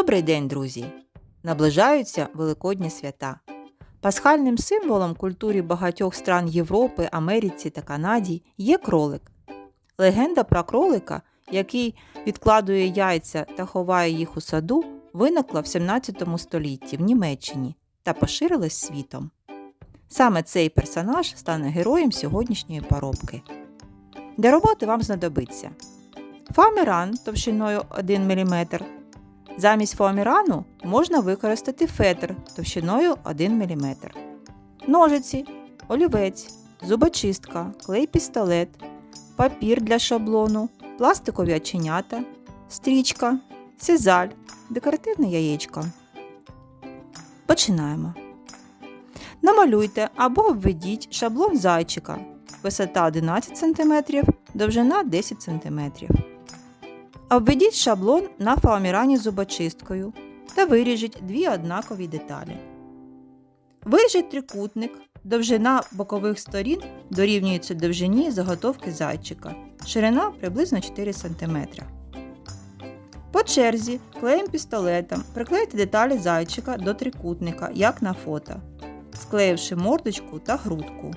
Добрий день, друзі! Наближаються Великодні свята. Пасхальним символом культури багатьох стран Європи, Америці та Канаді є кролик. Легенда про кролика, який відкладує яйця та ховає їх у саду, виникла в 17 столітті в Німеччині та поширилась світом. Саме цей персонаж стане героєм сьогоднішньої поробки. Для роботи вам знадобиться фоаміран товщиною 1 мм, Замість фоамірану можна використати фетр товщиною 1 мм, ножиці, олівець, зубочистка, клей-пістолет, папір для шаблону, пластикові оченята, стрічка, сизаль, декоративне яєчко. Починаємо. Намалюйте або обведіть шаблон зайчика. Висота 11 см, довжина 10 см. Обведіть шаблон на фоамірані зубочисткою та виріжіть дві однакові деталі. Виріжіть трикутник, довжина бокових сторін дорівнюється довжині заготовки зайчика, ширина приблизно 4 см. По черзі клеєм пістолетом приклейте деталі зайчика до трикутника, як на фото, склеївши мордочку та грудку.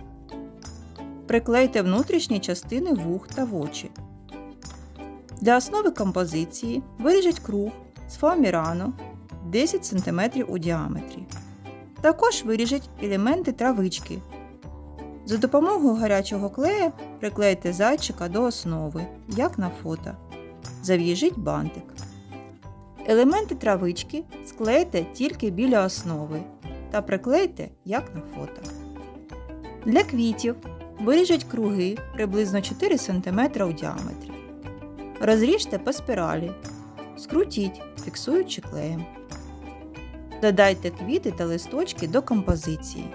Приклейте внутрішні частини вух та в очі. Для основи композиції виріжіть круг з фоамірану 10 см у діаметрі. Також виріжіть елементи травички. За допомогою гарячого клея приклейте зайчика до основи, як на фото. Зав'яжіть бантик. Елементи травички склейте тільки біля основи та приклейте, як на фото. Для квітів виріжіть круги приблизно 4 см у діаметрі. Розріжте по спіралі. Скрутіть, фіксуючи клеєм. Додайте квіти та листочки до композиції.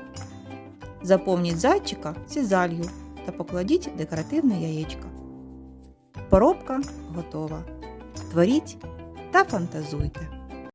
Заповніть зайчика сізалью та покладіть декоративне яєчко. Поробка готова. Творіть та фантазуйте.